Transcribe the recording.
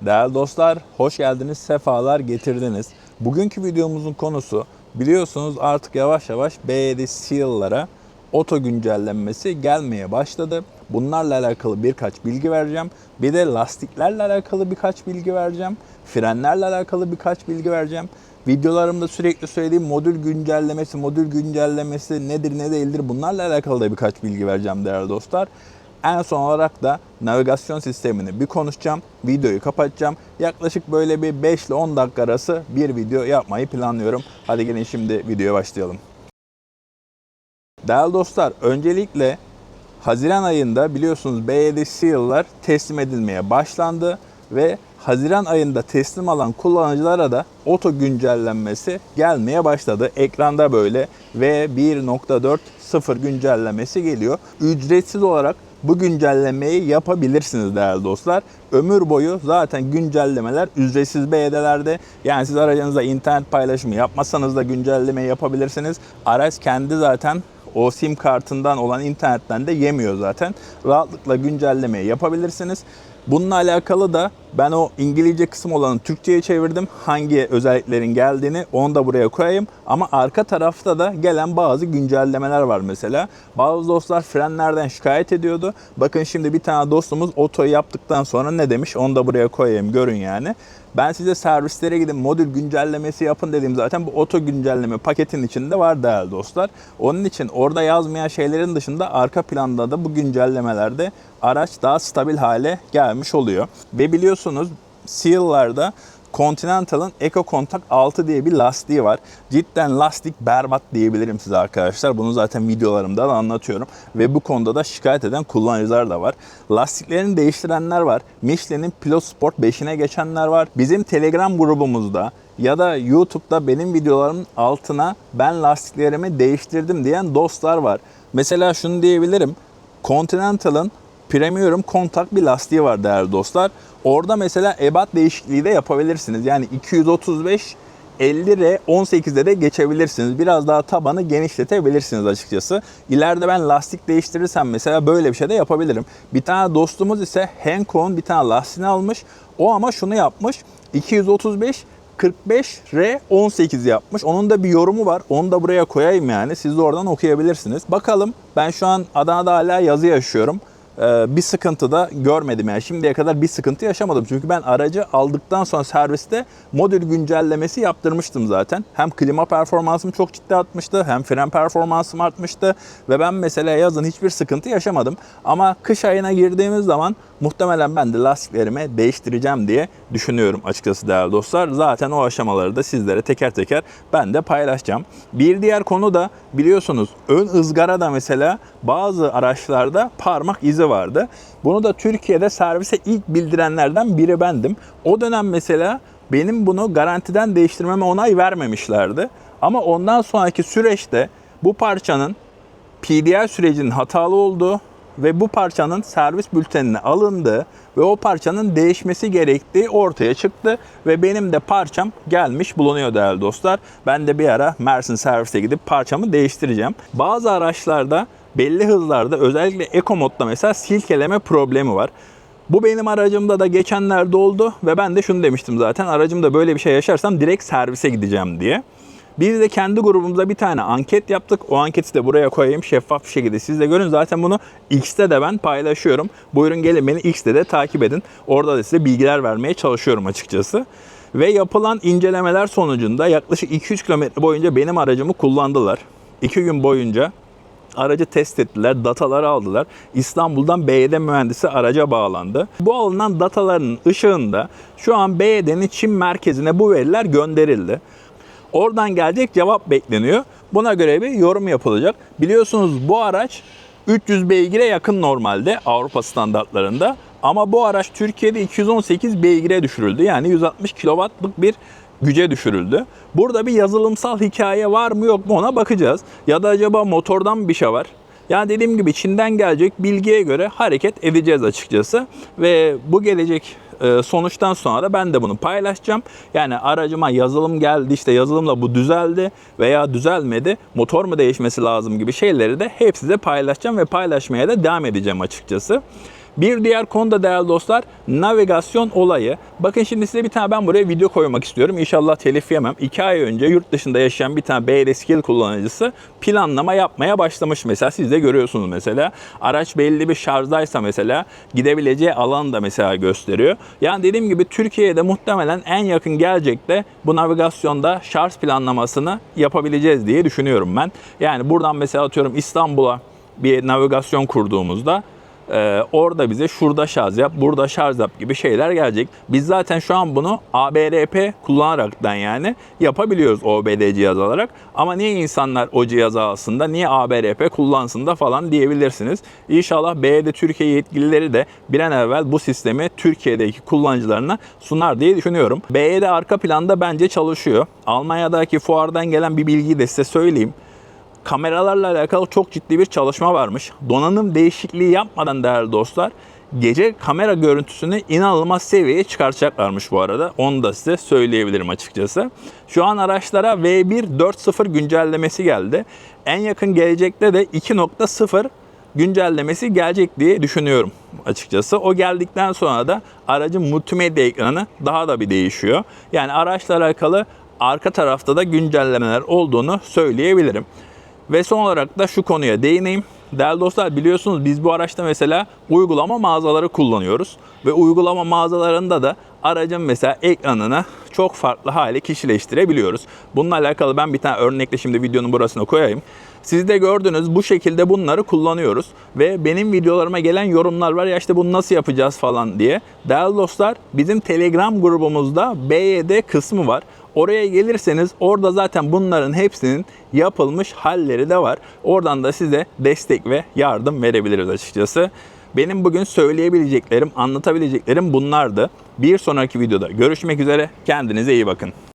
Değerli dostlar, hoş geldiniz, sefalar getirdiniz. Bugünkü videomuzun konusu biliyorsunuz artık yavaş yavaş B7 Seal'lara oto güncellenmesi gelmeye başladı. Bunlarla alakalı birkaç bilgi vereceğim. Bir de lastiklerle alakalı birkaç bilgi vereceğim. Frenlerle alakalı birkaç bilgi vereceğim. Videolarımda sürekli söylediğim modül güncellemesi, modül güncellemesi nedir ne değildir bunlarla alakalı da birkaç bilgi vereceğim değerli dostlar. En son olarak da navigasyon sistemini bir konuşacağım. Videoyu kapatacağım. Yaklaşık böyle bir 5 ile 10 dakika arası bir video yapmayı planlıyorum. Hadi gelin şimdi videoya başlayalım. Değerli dostlar, öncelikle Haziran ayında biliyorsunuz B7 Seal'lar teslim edilmeye başlandı ve Haziran ayında teslim alan kullanıcılara da oto güncellenmesi gelmeye başladı. Ekranda böyle V1.4.0 güncellemesi geliyor. Ücretsiz olarak bu güncellemeyi yapabilirsiniz değerli dostlar. Ömür boyu zaten güncellemeler ücretsiz B7'lerde. Yani siz aracınızda internet paylaşımı yapmasanız da güncelleme yapabilirsiniz. Araç kendi zaten o sim kartından olan internetten de yemiyor zaten. Rahatlıkla güncellemeyi yapabilirsiniz. Bununla alakalı da ben o İngilizce kısım olanı Türkçe'ye çevirdim. Hangi özelliklerin geldiğini onu da buraya koyayım. Ama arka tarafta da gelen bazı güncellemeler var mesela. Bazı dostlar frenlerden şikayet ediyordu. Bakın şimdi bir tane dostumuz otoyu yaptıktan sonra ne demiş onu da buraya koyayım görün yani. Ben size servislere gidin modül güncellemesi yapın dedim zaten bu oto güncelleme paketin içinde var değerli dostlar. Onun için orada yazmayan şeylerin dışında arka planda da bu güncellemelerde araç daha stabil hale gelmiş oluyor. Ve biliyorsunuz Seal'larda Continental'ın Eco Contact 6 diye bir lastiği var. Cidden lastik berbat diyebilirim size arkadaşlar. Bunu zaten videolarımda da anlatıyorum. Ve bu konuda da şikayet eden kullanıcılar da var. Lastiklerini değiştirenler var. Michelin'in Pilot Sport 5'ine geçenler var. Bizim Telegram grubumuzda ya da YouTube'da benim videolarımın altına ben lastiklerimi değiştirdim diyen dostlar var. Mesela şunu diyebilirim. Continental'ın Premium kontak bir lastiği var değerli dostlar. Orada mesela ebat değişikliği de yapabilirsiniz. Yani 235 50R 18'de de geçebilirsiniz. Biraz daha tabanı genişletebilirsiniz açıkçası. İleride ben lastik değiştirirsem mesela böyle bir şey de yapabilirim. Bir tane dostumuz ise Henko'nun bir tane lastiğini almış. O ama şunu yapmış. 235 45R 18 yapmış. Onun da bir yorumu var. Onu da buraya koyayım yani. Siz de oradan okuyabilirsiniz. Bakalım ben şu an Adana'da hala yazı yaşıyorum bir sıkıntı da görmedim yani şimdiye kadar bir sıkıntı yaşamadım. Çünkü ben aracı aldıktan sonra serviste modül güncellemesi yaptırmıştım zaten. Hem klima performansım çok ciddi artmıştı hem fren performansım artmıştı ve ben mesela yazın hiçbir sıkıntı yaşamadım. Ama kış ayına girdiğimiz zaman muhtemelen ben de lastiklerimi değiştireceğim diye düşünüyorum açıkçası değerli dostlar. Zaten o aşamaları da sizlere teker teker ben de paylaşacağım. Bir diğer konu da biliyorsunuz ön ızgara da mesela bazı araçlarda parmak izi vardı. Bunu da Türkiye'de servise ilk bildirenlerden biri bendim. O dönem mesela benim bunu garantiden değiştirmeme onay vermemişlerdi. Ama ondan sonraki süreçte bu parçanın PDL sürecinin hatalı olduğu ve bu parçanın servis bültenine alındığı ve o parçanın değişmesi gerektiği ortaya çıktı ve benim de parçam gelmiş bulunuyor değerli dostlar. Ben de bir ara Mersin servise gidip parçamı değiştireceğim. Bazı araçlarda belli hızlarda özellikle Eco modda mesela silkeleme problemi var. Bu benim aracımda da geçenlerde oldu ve ben de şunu demiştim zaten aracımda böyle bir şey yaşarsam direkt servise gideceğim diye. Biz de kendi grubumuzda bir tane anket yaptık. O anketi de buraya koyayım şeffaf bir şekilde. Siz de görün zaten bunu X'te de ben paylaşıyorum. Buyurun gelin beni X'te de takip edin. Orada da size bilgiler vermeye çalışıyorum açıkçası. Ve yapılan incelemeler sonucunda yaklaşık 200 kilometre boyunca benim aracımı kullandılar. 2 gün boyunca aracı test ettiler, dataları aldılar. İstanbul'dan BYD mühendisi araca bağlandı. Bu alınan dataların ışığında şu an BYD'nin Çin merkezine bu veriler gönderildi. Oradan gelecek cevap bekleniyor. Buna göre bir yorum yapılacak. Biliyorsunuz bu araç 300 beygire yakın normalde Avrupa standartlarında. Ama bu araç Türkiye'de 218 beygire düşürüldü. Yani 160 kW'lık bir güce düşürüldü. Burada bir yazılımsal hikaye var mı yok mu ona bakacağız. Ya da acaba motordan bir şey var. Yani dediğim gibi Çin'den gelecek bilgiye göre hareket edeceğiz açıkçası. Ve bu gelecek e, sonuçtan sonra da ben de bunu paylaşacağım. Yani aracıma yazılım geldi işte yazılımla bu düzeldi veya düzelmedi. Motor mu değişmesi lazım gibi şeyleri de hep size paylaşacağım ve paylaşmaya da devam edeceğim açıkçası. Bir diğer konu da değerli dostlar navigasyon olayı. Bakın şimdi size bir tane ben buraya video koymak istiyorum. İnşallah telif yemem. 2 ay önce yurt dışında yaşayan bir tane BD Skill kullanıcısı planlama yapmaya başlamış mesela. Siz de görüyorsunuz mesela. Araç belli bir şarjdaysa mesela gidebileceği alan da mesela gösteriyor. Yani dediğim gibi Türkiye'de muhtemelen en yakın gelecekte bu navigasyonda şarj planlamasını yapabileceğiz diye düşünüyorum ben. Yani buradan mesela atıyorum İstanbul'a bir navigasyon kurduğumuzda ee, orada bize şurada şarj yap, burada şarj yap gibi şeyler gelecek. Biz zaten şu an bunu ABRP kullanaraktan yani yapabiliyoruz OBD cihaz alarak. Ama niye insanlar o cihazı alsın da, niye ABRP kullansın da falan diyebilirsiniz. İnşallah BD Türkiye yetkilileri de bir an evvel bu sistemi Türkiye'deki kullanıcılarına sunar diye düşünüyorum. BD arka planda bence çalışıyor. Almanya'daki fuardan gelen bir bilgiyi de size söyleyeyim kameralarla alakalı çok ciddi bir çalışma varmış. Donanım değişikliği yapmadan değerli dostlar gece kamera görüntüsünü inanılmaz seviyeye çıkartacaklarmış bu arada. Onu da size söyleyebilirim açıkçası. Şu an araçlara V1 4.0 güncellemesi geldi. En yakın gelecekte de 2.0 güncellemesi gelecek diye düşünüyorum açıkçası. O geldikten sonra da aracın multimedya ekranı daha da bir değişiyor. Yani araçla alakalı arka tarafta da güncellemeler olduğunu söyleyebilirim. Ve son olarak da şu konuya değineyim. Değerli dostlar biliyorsunuz biz bu araçta mesela uygulama mağazaları kullanıyoruz. Ve uygulama mağazalarında da aracın mesela ekranını çok farklı hale kişileştirebiliyoruz. Bununla alakalı ben bir tane örnekle şimdi videonun burasına koyayım. Siz de gördünüz bu şekilde bunları kullanıyoruz. Ve benim videolarıma gelen yorumlar var ya işte bunu nasıl yapacağız falan diye. Değerli dostlar bizim Telegram grubumuzda BYD kısmı var. Oraya gelirseniz orada zaten bunların hepsinin yapılmış halleri de var. Oradan da size destek ve yardım verebiliriz açıkçası. Benim bugün söyleyebileceklerim, anlatabileceklerim bunlardı. Bir sonraki videoda görüşmek üzere. Kendinize iyi bakın.